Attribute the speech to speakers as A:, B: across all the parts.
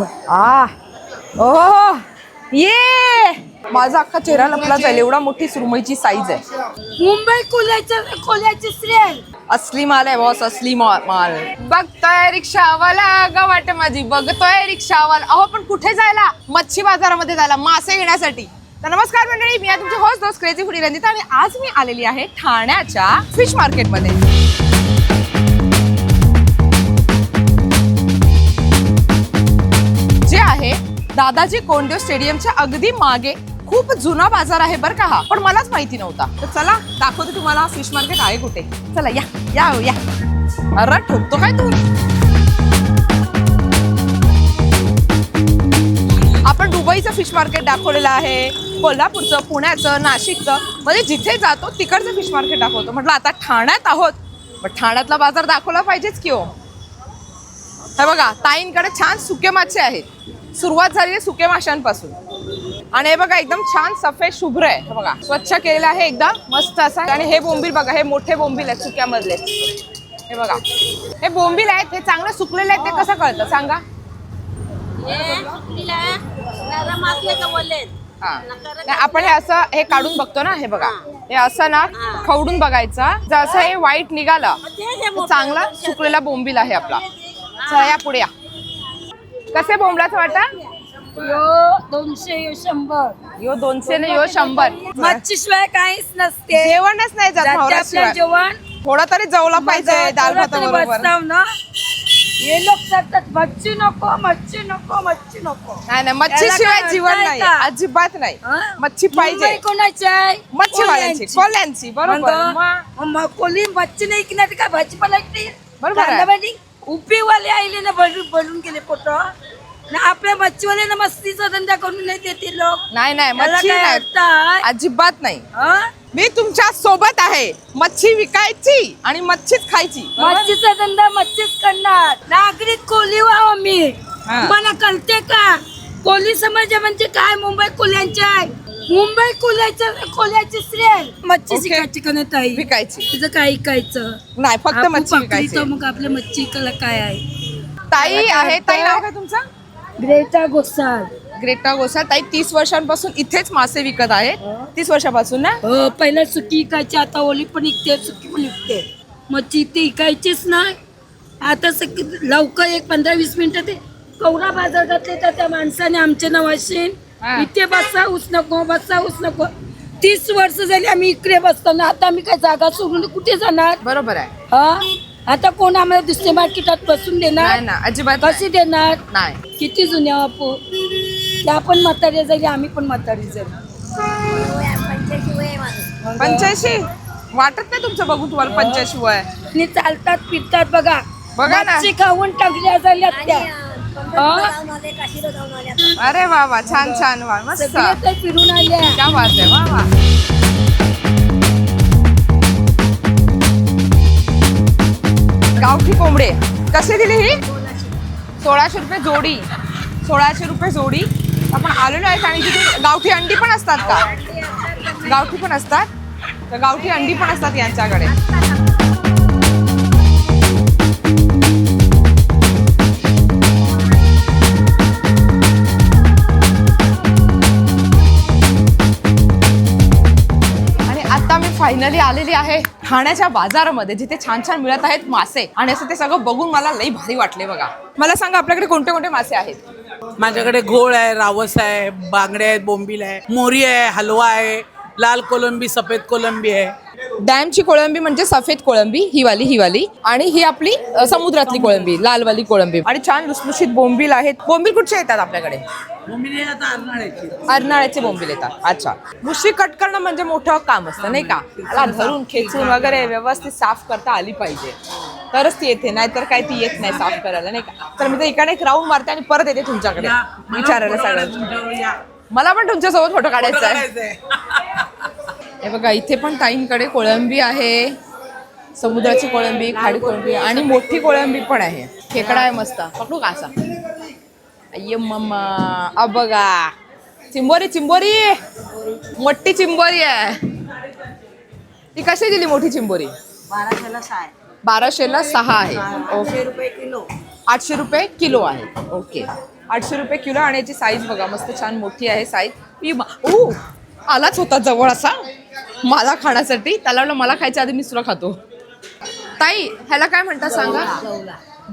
A: आ. ओ ये. माझा अख्खा चेहरा लपला जाईल. एवढा मोठी सुरमईची साईज आहे.
B: मुंबई कोल्याचं कोल्याची श्रेय
A: असली माल आहे बॉस असली मा- माल. बघतोय रिक्षावाला. ग वाट माझी. बघतोय रिक्षावाला. अहो पण कुठे जायला? मच्छी बाजारामध्ये जायला. मासे घेण्यासाठी तर नमस्कार मंडळी. मी आहे तुमची होस्ट दोस्त क्रेझी फुडी रंजिता आणि आज मी आलेली आहे ठाण्याच्या फिश मार्केटमध्ये आहे. दादाजी कोंडदेव स्टेडियमच्या अगदी मागे खूप जुना बाजार आहे बरं का हा. पण मलाच माहिती नव्हता. तर चला दाखवते तुम्हाला फिश मार्केट आहे कुठे. चला या या या. अरे ठोकतो काय तू? आपण दुबईचं फिश मार्केट दाखवलेलं आहे. कोल्हापूरचं पुण्याचं नाशिकचं. म्हणजे जिथे जातो तिकडचं फिश मार्केट दाखवतो. म्हटलं आता ठाण्यात आहोत. पण ठाण्यातला बाजार दाखवला पाहिजेच की हो. हे बघा ताईंकडे छान सुके मासे आहेत. सुरुवात झाली आहे सुके माशांपासून आणि हे बघा एकदम छान सफेद शुभ्र आहे. हे बघा स्वच्छ केलेलं आहे एकदम मस्त असा. आणि हे बोंबील बघा हे मोठे बोंबील आहेत सुक्यामधले. हे बघा. हे बोंबील आहेत हे चांगले सुकलेले आहेत ते कसं कळतं? सांगा. हा आपण हे असं हे काढून बघतो ना हे बघा. हे. असं ना खवडून बघायचं. जर असं हे वाईट निघालं चांगला सुकलेला बोंबील आहे आपला. चला या पुढे या. कसे बोंबलाचं वाटा
B: यो दोनशे यो शंभर.
A: यो दोनशे ने यो शंभर.
B: मच्छी शिवाय काहीच नसते.
A: जेवणच नाही जात
B: जाते आपलं
A: नवऱ्याशिवाय.
B: जेवण.
A: थोडा तरी जवला पाहिजे दाल बरोबर
B: बसताव ना. हे लोक सांगतात मच्छी नको मच्छी नको मच्छी नको.
A: नाही नाही मच्छी शिवाय
B: काय
A: जीवन नाही
B: का?
A: अजिबात नाही.
B: हं?
A: मच्छी पाहिजे.
B: मुंबई कोणाची आहे?
A: मच्छीवाल्यांची बरोबर.
B: मग-
A: मग
B: मग कोली मच्छी नाही की नाही की
A: बरोबर आहे.
B: कांदाभाजी उपिवाले आले ना भरून भरून गेले पोट. ना आपल्या मच्छीवाले ना मस्तीचा धंदा करून नाही देते लोक.
A: नाही नाही
B: याला
A: मच्छी
B: काय
A: नाही? अजिबात नाही.
B: हं?
A: मी तुमच्यासोबत आहे. मच्छी विकायची आणि मच्छीच खायची. बरोबर?
B: मच्छीचा धंदा मच्छीच करणार. नागरिक कोली व्हावं मी.
A: हा.
B: मला कळते का? कोली समाज म्हणजे काय मुंबई कोल्यांचे आहे? मुंबई कोल्याच्या कोल्याची श्रेय मच्छी. शिकायची का नाही ताई?
A: विकायची.
B: तिचं काय ऐकायचं?
A: नाही फक्त
B: आपण
A: मच्छी
B: पकडली
A: विकायची.
B: तर मग आपल्या मच्छी कला काय आहे?
A: ताई आहे ताई? नाव काय तुमचं?
B: ग्रेटा गोसाळ
A: ग्रेटा गोसा ताई तीस वर्षांपासून इथेच मासे विकत आहेत तीस वर्षापासून ना?
B: हो पहिला सुकी इकायची आता ओली पण इकते सुकी पण इकते. मच्छी इथे इकायचीच नाही. आता सक लवकर एक पंधरा वीस मिनिटं ते कवरा बाजार घातले तर त्या माणसाने आमच्या नावाशी
A: हा.
B: इथे बसा ऊस नको बसा ऊस नको. तीस वर्ष झाली आम्ही इकडे बसताना आता आम्ही काय जागा सोडून कुठे जाणार?
A: बरोबर आहे.
B: हा? आता कोण आम्हाला दुसऱ्या मार्केटात बसून
A: नाही
B: देणार
A: ना अजिबात
B: कशी देणार?
A: नाही.
B: किती जुन्या बापू? त्या पण म्हाताऱ्या झाली आम्ही पण म्हातारी झाली
A: पंच्याऐंशी? वाटत नाही तुमचं बघून तुम्हाला पंच्याऐंशी वय.
B: आणि चालतात फिरतात बघा.
A: बघा ना.
B: मच्छी खाऊन टाकल्या झाल्या त्या?
A: अरे वा वा छान छान वा मस्त.
B: फिरून आल्या.
A: क्या बात आहे वा वा. गावठी कोंबडे. कसे दिले ही? सोळाशे रुपये जोडी. सोळाशे रुपये जोडी. आपण आलेलो आहे आणि तिथे गावठी अंडी पण असतात का? गावठी पण असतात? तर गावठी अंडी पण असतात यांच्याकडे. फायनली आलेली आहे ठाण्याच्या बाजारामध्ये जिथे छान छान मिळत आहेत मासे. आणि असं ते सगळं बघून मला लई भारी वाटले बघा. मला सांगा आपल्याकडे कोणते कोणते मासे आहेत?
C: माझ्याकडे घोळ आहे रावस आहे बांगडे आहेत बोंबील आहे मोरी आहे हलवा आहे लाल कोलंबी सफेद कोलंबी आहे.
A: डॅमची कोळंबी म्हणजे सफेद कोळंबी ही वाली ही वाली आणि ही आपली अ, समुद्रातली कोळंबी लालवाली कोळंबी. आणि छान लुसलुशीत बोंबील आहेत. बोंबील कुठचे येतात आपल्याकडे?
C: बोंबील आहे आता अर्नाळ्याची
A: अर्नाळ्याचे बोंबील येतात. अच्छा. मुशी कट करणं म्हणजे मोठं काम असतं नाही का? त्याला धरून खेचून वगैरे व्यवस्थित साफ करता आली पाहिजे. तरच ती येते नाहीतर काय ती येत नाही साफ करायला नाही का? तर मी तर इकडे एक राऊंड मारते आणि परत येते तुमच्याकडे.
C: या, मला
A: विचारायला सगळं
C: तुमच्यावर या.
A: मला पण तुमच्यासोबत फोटो
C: फोटो
A: काढायचा आहे. हे बघा इथे पण ताईंकडे कोळंबी आहे समुद्राची कोळंबी खाडी कोळंबी आणि मोठी कोळंबी पण आहे. खेकडा आहे मस्त. पकडू का असा? अय्य मम्मा. अ बघा. चिंबोरी चिंबोरी. मोठी चिंबोरी आहे. ती कशी दिली मोठी चिंबोरी?
B: बाराशेला साय.
A: बाराशेला सहा आहे. ओके
B: रुपये किलो.
A: आठशे रुपये किलो आहे. ओके. आठशे रुपये किलो आणि याची साईज बघा मस्त छान मोठी आहे साईज ओ आलाच होता जवळ असा मला खाण्यासाठी. त्याला मला खायच्या आधी मी तुला खातो. ताई ह्याला काय म्हणतात सांगा?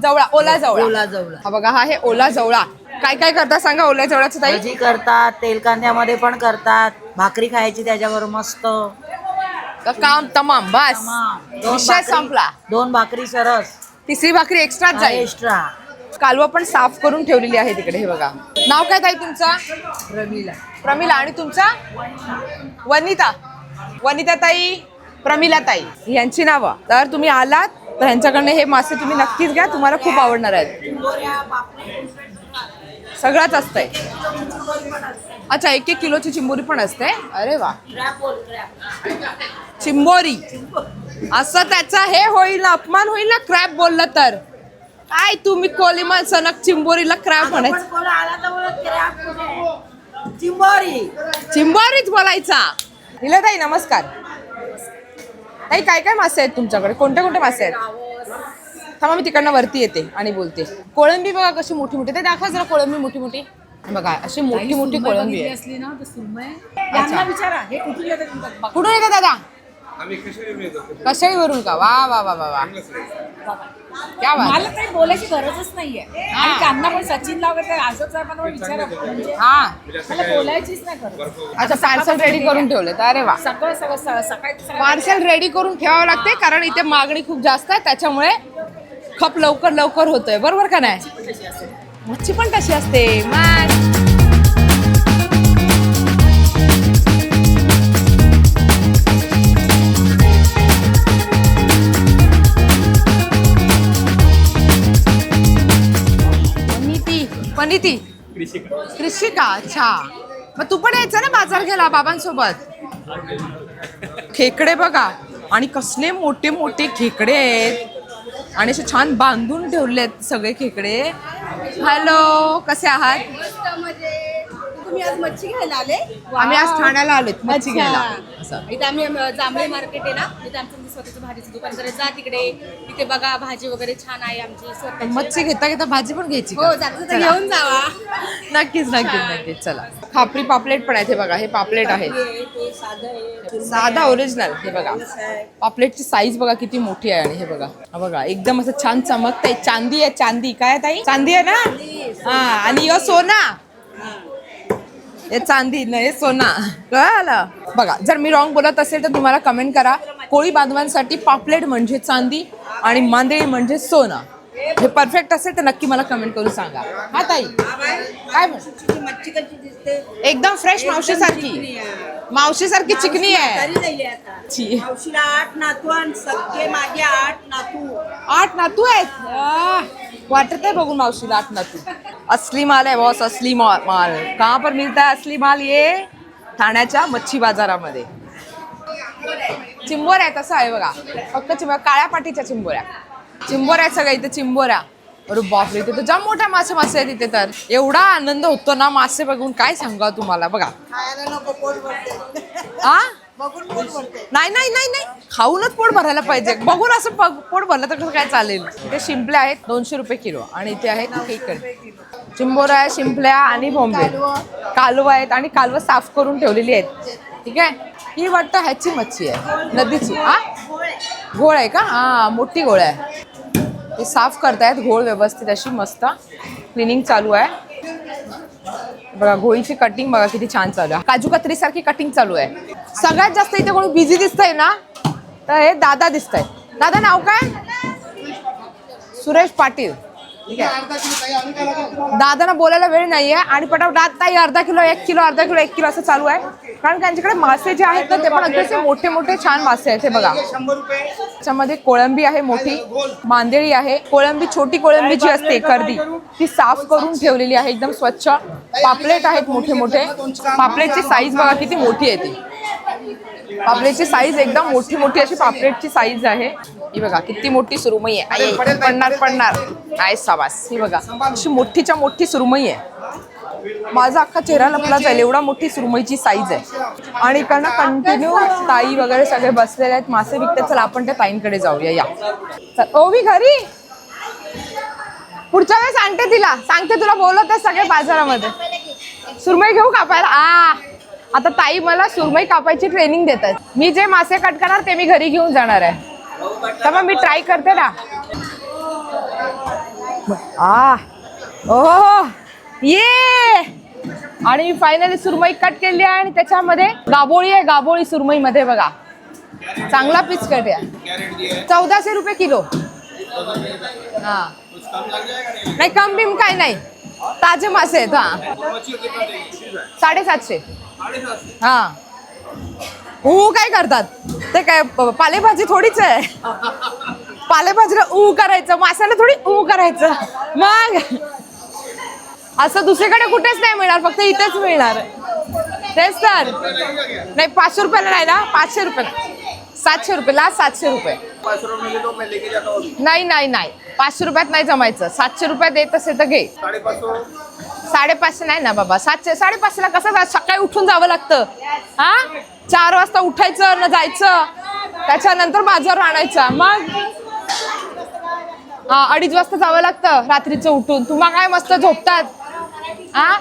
A: जवळा. ओला जवळा.
D: ओला जवळा.
A: हा बघा हा हे ओला जवळा. काय काय करता सांगा ओला जवळाचं ताई?
D: भजी करतात तेल कांद्यामध्ये पण करतात. भाकरी खायची त्याच्यावर मस्त.
A: का काम तमाम बस.
D: दोन
A: विषय
D: भाकरी-
A: संपला.
D: दोन भाकरी सरस.
A: तिसरी भाकरी एक्स्ट्राच जाईल.
D: एक्स्ट्रा
A: कालवा पण साफ करून ठेवलेली आहे तिकडे हे बघा. नाव काय ताई तुमचं?
D: रवीला
A: प्रमिला. आणि तुमचा? वनिता. वनिता ताई प्रमिला ताई. यांची नावं. तर तुम्ही आलात तर ह्यांच्याकडनं हे मासे तुम्ही नक्कीच घ्या तुम्हाला खूप आवडणार आहेत. सगळंच असतंय. अच्छा एक एक किलोची चिंबोरी पण असते. अरे वा. चिंबोरी. असं त्याचा हे होईल ना अपमान होईल ना क्रॅप बोललं तर. काय तुम्ही कोली माणसानं चिंबोरीला क्रॅप म्हणायचं.
D: चिंबोरी.
A: चिंबोरीच बोलायचा. हिला ताई नमस्कार. ताई काय काय मासे आहेत तुमच्याकडे? कोणते कोणते मासे आहेत? थांबा मी तिकडनं वरती येते आणि बोलते. कोळंबी बघा कशी मोठी मोठी. ते दाखवा जरा कोळंबी मोठी मोठी. बघा अशी मोठी मोठी कोळंबी आहे
E: असली ना तर सुरमय
A: अच्छा.
E: यांना विचारा हे कुठून येतात
A: कुठून येतं दादा? कशाळीवरून का? वा वा वा वा वा. क्या बात
E: मला काही बोलायची गरजच नाहीये.
A: हा.
E: आणि त्यांना पण सचिनला वगैरे असंच आहे पण विचारा म्हणजे
A: हा.
E: मला बोलायचीच नाही गरज.
A: अच्छा पार्सल रेडी करून ठेवले अरे वा.
E: सगळं सगळं सकाळी
A: पार्सल रेडी करून ठेवावं लागते कारण इथे मागणी खूप जास्त आहे त्याच्यामुळे खप लवकर लवकर होतोय. बरोबर का नाही? मच्छी पण तशी असते. मग पनिती कृषिका अच्छा. मग तू पण यायचं ना बाजार घ्यायला बाबांसोबत? खेकडे बघा. आणि कसले मोठे मोठे खेकडे आहेत. आणि असे छान बांधून ठेवले आहेत सगळे खेकडे. हॅलो कसे आहात?
F: तुम्ही आज मच्छी घ्यायला आले.
A: आम्ही आज ठाण्याला आलोत मच्छी. घ्यायला. असं.
F: इथे आम्ही जांभळे मार्केट आहे ना? तिथे आमचं म्हणजे स्वतःचं भाजीचं दुकान. करायचं जा तिकडे. तिथे बघा भाजी वगैरे छान आहे आमची. स्वतःची.
A: मच्छी घेता घेता भाजी पण घ्यायची का?
F: हो जाता जाता
A: चला.
F: घेऊन जावा.
A: नक्कीच नक्कीच नक्कीच. चला. खापरी पापलेट पण आहेत हे बघा हे पापलेट आहे साधा ओरिजिनल हे बघा. पापलेटची साईज बघा किती मोठी आहे आणि हे बघा. हा बघा एकदम असं छान चमकतंय. चांदी आहे चांदी. काय आहे ताई? चांदी आहे ना? हा आणि यो सोना? हे चांदी नाही हे सोना. कळालं? बघा जर मी रॉंग बोलत असेल तर तुम्हाला कमेंट करा. कोळी बांधवांसाठी पापलेट म्हणजे चांदी आणि मांदळी म्हणजे सोनं. हे परफेक्ट असेल तर नक्की मला कमेंट करून सांगा. हा ताई. काय
F: मच्छी कशी दिसते
A: एकदम फ्रेश मावशी सारखी मावशी सारखी चिकनी आहे.
F: मावशीला आठ नातू आणि सगळे माझे आठ नातू
A: आठ नातू आहेत वाटत आहे बघून मावशीला आठ नातू. असली माल आहे बॉस असली मा- माल. कहाँ पर मिळता है असली माल ये? ठाण्याच्या मच्छी बाजारामध्ये. चिंबोऱ्या आहे तसं आहे बघा. फक्त चिंब काळ्या पाटीच्या चिंबोऱ्या. चिंबोऱ्या सगळ्या इथे चिंबोऱ्या. अरे बापरे इथे तर जाम मोठ्या मासे मासे आहेत इथे तर. एवढा आनंद होतो ना मासे बघून. काय सांगा तुम्हाला? बघा.
F: खायला नको पोट भरते.
A: आ?
F: बघून पोट भरते.
A: नाही नाही नाही नाही. खाऊनच पोट भरायला पाहिजे. बघून असं पोट भरलं तर कसं काय चालेल? इथे शिंपल्या आहेत दोनशे रुपये किलो. आणि इथे आहेत खेकडे. चिंबोरा आहे शिंपल्या आणि बोंबे कालवा आहेत आणि कालवं साफ करून ठेवलेली आहेत. ठीक आहे? ही वाटतं ह्याची मच्छी आहे. नदीची. हा घोळ आहे का? हा मोठी घोळ आहे. ते साफ करतायत घोळ व्यवस्थित अशी मस्त क्लिनिंग चालू आहे. बघा घोळीची कटिंग बघा किती छान चालू आहे. काजू कत्री सारखी कटिंग चालू आहे. सगळ्यात जास्त इथे कोणी बिझी दिसतंय ना तर हे दादा दिसतंय. दादा नाव काय? सुरेश पाटील. दादांना बोलायला वेळ नाहीये आणि पटापट ताई अर्धा किलो एक किलो अर्धा किलो एक किलो असं चालू आहे. कारण त्यांच्याकडे मासे जे आहेत ना ते पण अगदी मोठे मोठे छान मासे आहेत हे बघा. त्याच्यामध्ये कोळंबी आहे मोठी मांदेळी आहे. कोळंबी छोटी कोळंबी जी असते कर्दी ती साफ करून ठेवलेली आहे एकदम स्वच्छ. पापलेट आहेत मोठे मोठे. पापलेटची साईज बघा किती मोठी आहे ती. पापलेटची साईज एकदम मोठी मोठी अशी पापलेटची साईज आहे. ही बघा किती मोठी सुरुमई आहे. पडणार पडणार. काय साबास ही बघा अशी मोठीच्या मोठी सुरुमई आहे. माझा अख्खा चेहरा लपला जाईल एवढा मोठी सुरमईची साईज आहे. आणि इकडनं कंटिन्यू ताई वगैरे सगळे बसलेले आहेत. मासे विकते चला आपण त्या ताईंकडे जाऊया. या. चल, ओवी घरी. पुढच्या वेळेस आणते तिला. सांगते तुला बोलत आहे सगळे बाजारामध्ये. सुरमई घेऊ कापायला आ. आता ताई मला सुरमई कापायची ट्रेनिंग देतात. मी जे मासे कट करणार ते मी घरी घेऊन जाणार आहे. तर मग मी ट्राय करते ना. आ. ओ हो, हो. ये. आणि मी फायनली सुरमई कट केली आहे आणि त्याच्यामध्ये गाबोळी आहे गाबोळी सुरमई मध्ये बघा. चांगला पीस कट आहे. चौदाशे रुपये किलो. हा. नाही कम बिम काय नाही. ताजे मासे आहेत हा. साडेसातशे. हा. ऊ काय करतात? ते काय पालेभाजी थोडीच आहे. पालेभाजीला ऊ करायचं माशाला थोडी ऊ करायचं. मग? असं दुसरीकडे कुठेच नाही मिळणार फक्त इथेच मिळणार. तेच तर. नाही पाचशे रुपयाला नाही ना? पाचशे रुपये सातशे रुपये लास्ट सातशे रुपये. नाही नाही नाही. पाचशे रुपयात नाही जमायचं. सातशे रुपयात येत असेल तर घे. साडेपाचशे. नाही ना बाबा. सातशे साडेपाचशेला कसं सकाळी उठून जावं लागतं. हा? चार वाजता उठायचं न जायचं. त्याच्यानंतर बाजार आणायचा. मग? हा अडीच वाजता जावं लागतं रात्रीचं उठून. तुम्हा काय मस्त झोपतात? हा?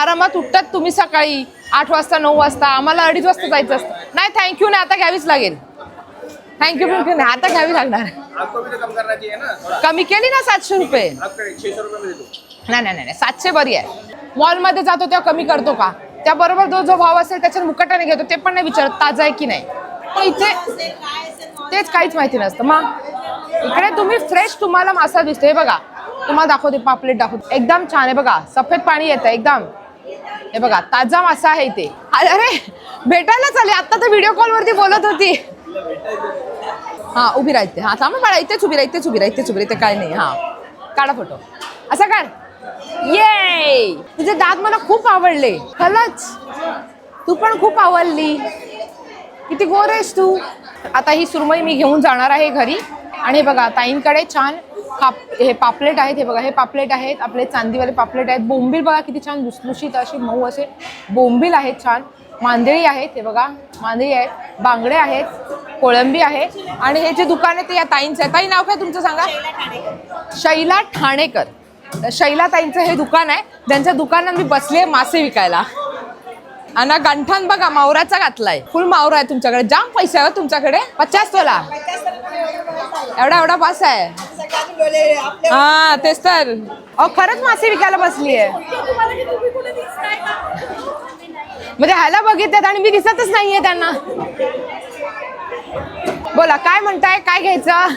A: आरामात उठतात तुम्ही सकाळी. आठ वाजता नऊ वाजता. आम्हाला अडीच वाजता जायचं असतं. नाही थँक्यू नाही. आता घ्यावीच लागेल. थँक्यू थँक्यू नाही आता घ्यावी लागणार.
G: आपको भी तो कम करना चाहिए ना थोड़ा.
A: कमी केली ना सातशे रुपये?
G: आपका छह सौ रुपये में दे दो
A: नाही नाही नाही. सातशे बरी आहे. मॉलमध्ये जातो तेव्हा कमी करतो का? त्याबरोबर जो जो भाव असेल त्याच्यात मुकटाने घेतो ते पण नाही विचारत ताजा आहे की नाही. पण इथे तेच काहीच माहिती नसतं. मग इकडे तुम्ही फ्रेश तुम्हाला मासा दिसतो. हे बघा. तुम्हाला दाखवते पापलेट दाखवते. एकदम छान आहे बघा. सफेद पाणी येतं एकदम. हे बघा ताजा मासा आहे इथे. अरे अरे, भेटायला चालेल आता तर व्हिडिओ कॉलवरती बोलत होती. हा उभी राहते. हा थांब बाळा इथेच उभी राहतेच उभी राहतेच उभी राहते काय नाही. हा काढा फोटो असा काढ. ये तुझे दात मला खूप आवडले. खरंच? तू पण खूप आवडली. किती गोर आहेस तू. आता ही सुरमई मी घेऊन जाणार आहे घरी. आणि हे बघा ताईंकडे छान पाप हे पापलेट आहेत. हे बघा हे पापलेट आहेत. आपले चांदीवाले पापलेट आहेत. बोंबील बघा किती छान लुसलुशीत अशी मऊ असे बोंबील आहेत छान. मांदेळी आहेत हे बघा. मांदळी आहेत बांगडे आहेत कोळंबी आहे. आणि हे जे दुकान आहे ते या ताईंचं आहे. ताई नाव काय तुमचं सांगा? शैला ठाणेकर. शैला ताईंचं हे दुकान आहे. ज्यांच्या दुकानात मी बसले मासे विकायला. आणि गंठण बघा मावराचा घातलाय. फुल मावरा आहे तुमच्याकडे. जाम पैसे आहे हो तुमच्याकडे. पचास तोला. एवढा एवढा पास आहे. हा तेच तर. अहो खरंच मासे विकायला बसली आहे म्हणजे ह्याला बघितल्यात आणि मी दिसतच नाहीये त्यांना. बोला काय म्हणताय? काय घ्यायचं?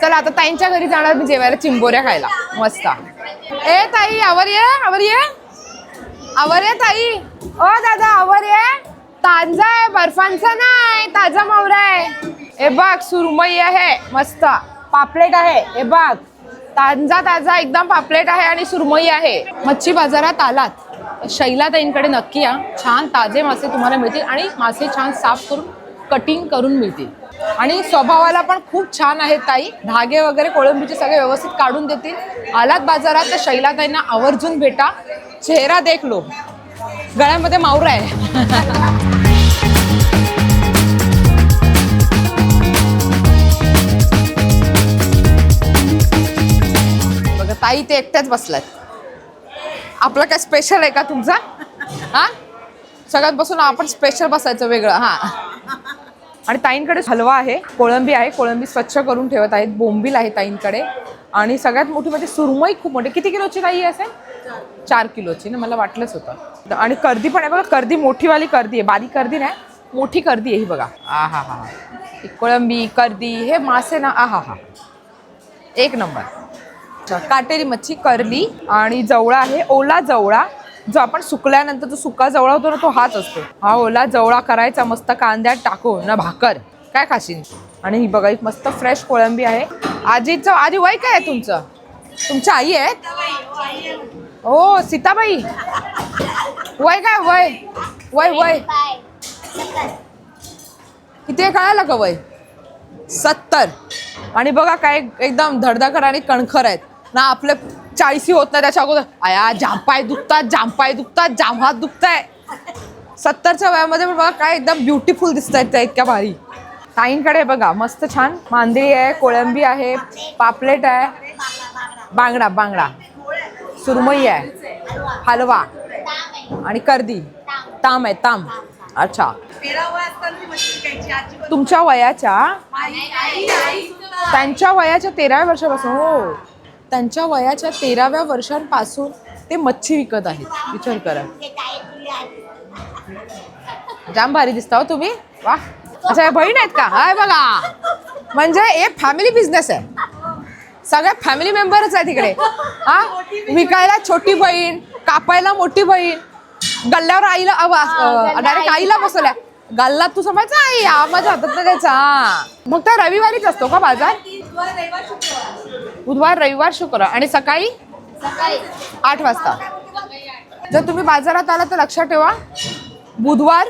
A: चला आता ताईंच्या घरी जाणार मी जेवायला चिंबोऱ्या खायला. मस्त. ए ताई आवर ये आवर ये. आवर ये ताई. ओ दादा आवर ये. ताजा आहे बर्फांचा नाही ताजा मावरा आहे. हे बघ सुरमई आहे. मस्त. पापलेट आहे. हे बघ. ताजा ताजा एकदम पापलेट आहे आणि सुरमई आहे. मच्छी बाजारात आलात. शैलाताईंकडे नक्की या. छान ताजे मासे तुम्हाला मिळतील आणि मासे छान साफ करून कटिंग करून मिळतील. आणि स्वभावाला पण खूप छान आहेत ताई. धागे वगैरे कोळंबीचे सगळे व्यवस्थित काढून देतील. आलात बाजारात तर शैलाताईंना आवर्जून भेटा. चेहरा देख लो. गळ्यामध्ये मावरा आहे. ताई ते एकट्याच बसल्यात. आपलं काय स्पेशल आहे का तुमचा? हा? सगळ्यात बसून आपण स्पेशल बसायचं वेगळं हा. आणि ताईंकडे हलवा आहे कोळंबी आहे कोळंबी स्वच्छ करून ठेवत आहेत बोंबील आहे ताईंकडे. आणि सगळ्यात मोठी म्हणजे सुरमई खूप मोठी. किती किलोची ताई असेल चार किलोची ना मला वाटलंच होतं. आणि कर्दी पण आहे बघा कर्दी मोठीवाली कर्दी आहे बारीक कर्दी नाही मोठी कर्दी आहे ही बघा. आ हा हा. ही कोळंबी कर्दी हे मासे ना आ हा हा. एक नंबर. काटेरी मच्छी करली आणि जवळा आहे ओला जवळा जो आपण सुकल्यानंतर जो सुका जवळा होतो ना तो हाच असतो. हा ओला जवळा करायचा मस्त कांद्यात टाकून ना भाकर. काय खाशील? आणि ही बघा एक मस्त फ्रेश कोळंबी आहे. आजीचं आजी वय काय आहे तुमचं? तुमच्या आई आहेत हो सीताबाई. वय काय वय? वय वय. किती आहे कळालं का वय? सत्तर. आणि बघा काय एकदम धडधाकड आणि कणखर आहेत. ना आपले चाळीसी होत नाही त्याच्या अगोदर. आया जांपाय दुखतात जांपाय दुखतात जाम हात दुखताय. सत्तरच्या वयामध्ये पण बघा काय एकदम ब्युटिफुल दिसत आहेत त्या इतक्या भारी. ताईंकडे बघा मस्त छान. मांदेळी आहे कोळंबी आहे पापलेट आहे. बांगडा बांगडा. सुरमई आहे हलवा. आणि कर्दी. ताम आहे ताम. अच्छा. तुमच्या वयाच्या? त्यांच्या वयाच्या तेराव्या वर्षापासून हो. त्यांच्या वयाच्या तेराव्या वर्षांपासून ते मच्छी विकत आहेत. विचार करा. जाम भारी दिसता हो तुम्ही. वा. अच्छा हे बहीण आहेत का? हाय बघा. म्हणजे हे फॅमिली बिझनेस आहे. सगळ्या फॅमिली मेंबरच आहे तिकडे हा? विकायला छोटी बहीण कापायला मोठी बहीण गल्ल्यावर आईला डायरेक्ट आईला. बसवल्या. गल्लात तू समजायचा आई हा माझ्या हातात नाही द्यायचा. मग तर रविवारीच असतो का बाजार? बुधवार रविवार शुक्रवार. आणि सकाळी? आठ वाजता. जर तुम्ही बाजारात आला तर लक्षात ठेवा बुधवार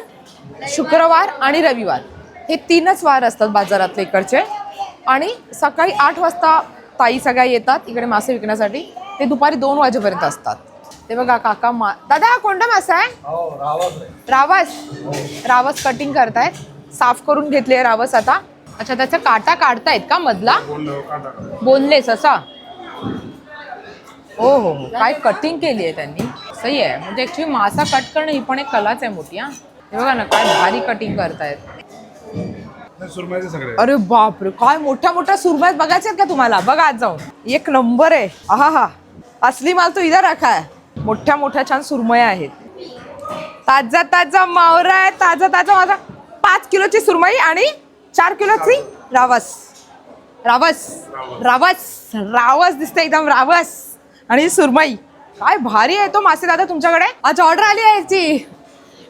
A: शुक्रवार आणि रविवार. हे तीनच वार असतात बाजारातले इकडचे. आणि सकाळी आठ वाजता ताई सगळ्या येतात इकडे मासे विकण्यासाठी. ते दुपारी दोन वाजेपर्यंत असतात. ते बघा काका मा दादा हा कोणता मासा आहे? रावस रावस. कटिंग करतायत. साफ करून घेतले रावस आता. अच्छा त्याचा काटा काढतायत का मधला? बोनलेस असा? हो हो हो. काय कटिंग केली आहे त्यांनी? सही आहे. म्हणजे ऍक्च्युली मासा कट करणं ही पण एक कलाच आहे मोठी हा. हे बघा ना काय भारी कटिंग करतायत. अरे बापरे काय मोठ्या मोठ्या सुरमयात बघायचे का तुम्हाला? बघा आज जाऊन. एक नंबर आहे. आहा हा असली माल तो इथं राखा. आहे मोठ्या मोठ्या छान सुरमया आहेत. ताजा ताजा मावरा आहे ताजा ताजा माझा पाच किलोची सुरमई आणि चार किलोची रावस. रावस. रावस. रावस. दिसते एकदम रावस. आणि सुरमई. काय भारी आहे तो मासे दादा तुमच्याकडे? आज ऑर्डर आली आहे याची.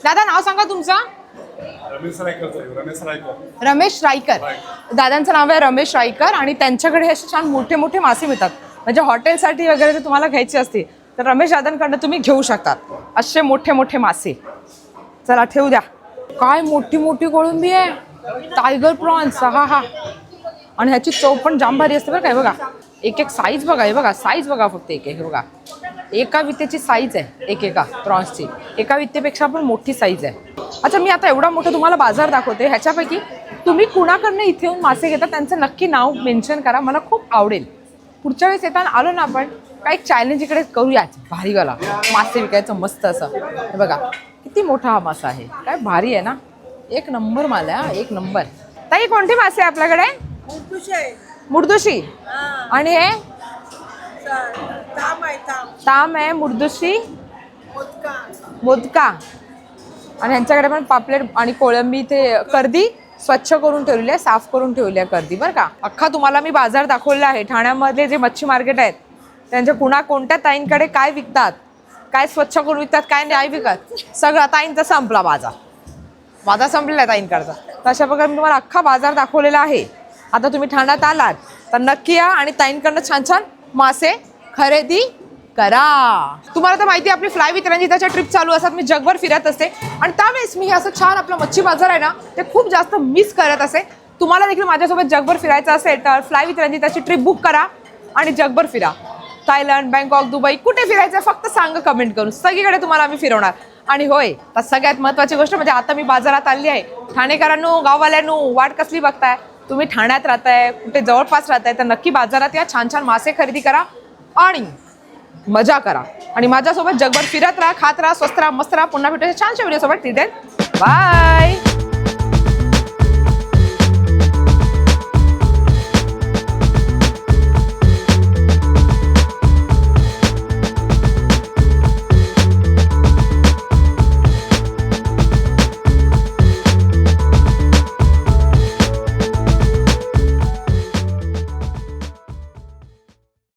A: दादा नाव सांगा तुमचं.
G: रमेश रायकर
A: दादांचं नाव आहे रमेश रायकर आणि त्यांच्याकडे हे असे छान मोठे मोठे मासे मिळतात. म्हणजे हॉटेलसाठी वगैरे जर तुम्हाला घ्यायचे असतील तर रमेश दादांकडनं तुम्ही घेऊ शकतात. असे मोठे मोठे मासे. चला ठेवू द्या. काय मोठी मोठी कोळंबी आहे. टायगर प्रॉन्स हा हा. आणि ह्याची चव पण जाम भारी असते बरं काय बघा. एक एक साईज बघा हे बघा. साईज बघा फक्त एक एक हे बघा. एका वित्तेची साईज आहे एक एका प्रॉन्सची. एका वित्तेपेक्षा पण मोठी साईज आहे. अच्छा मी आता एवढा मोठा तुम्हाला बाजार दाखवते. ह्याच्यापैकी तुम्ही कुणाकडनं इथे येऊन मासे घेता त्यांचं नक्की नाव मेन्शन करा. मला खूप आवडेल. पुढच्या वेळेस येताना आलो ना आपण काय चॅलेंज इकडे करूयाच भारी वाला. मासे विकायचं मस्त असं. बघा किती मोठा हा मासा आहे. काय भारी आहे ना? एक नंबर माल हा, एक नंबर. ताई कोणती मासे आहे आपल्याकडे? मुर्दुशी आणि हे? ताम आहे मुर्दुशी? मोदका. आणि ह्यांच्याकडे पण पापलेट आणि कोळंबी ते कर्दी स्वच्छ करून ठेवलेली आहे साफ करून ठेवली आहे कर्दी बरं का? अख्खा तुम्हाला मी बाजार दाखवलेला आहे. ठाण्यामधले जे मच्छी मार्केट आहेत त्यांच्या कुणा कोणत्या ताईंकडे काय विकतात काय स्वच्छ करून विकतात काय नाही विकत? सगळा ताईंचा संपला बाजार माझा संपलेला आहे ताईंकडचा तर अशा प्रकारे मी तुम्हाला अख्खा बाजार दाखवलेला आहे. आता तुम्ही ठाण्यात आलात तर नक्की या आणि ताईंकडनं छान छान मासे खरेदी करा. तुम्हाला तर माहिती आहे आपली फ्लाय विथ रंजिताच्या ट्रिप चालू असतात. मी जगभर फिरत असते. आणि त्यावेळेस मी हे असं छान आपलं मच्छी बाजार आहे ना ते खूप जास्त मिस करत असे. तुम्हाला देखील माझ्यासोबत जगभर फिरायचं असेल तर फ्लाय विथ रंजिताची ट्रिप बुक करा आणि जगभर फिरा. थायलंड बँकॉक दुबई कुठे फिरायचं फक्त सांग कमेंट करून. सगळीकडे तुम्हाला आम्ही फिरवणार. आणि होय सगळ्यात महत्त्वाची गोष्ट म्हणजे आता मी बाजारात आली आहे. ठाणेकरांनो गाववाल्यांनो वाट कसली बघताय? तुम्ही ठाण्यात राहताय कुठे जवळपास राहताय तर नक्की बाजारात या. छान छान मासे खरेदी करा आणि मजा करा. आणि माझ्यासोबत जगभर फिरत राहा खात राहा स्वस्त राहा मस्त राहा. पुन्हा भेटू छानशा व्हिडिओ सोबत तिथे बाय.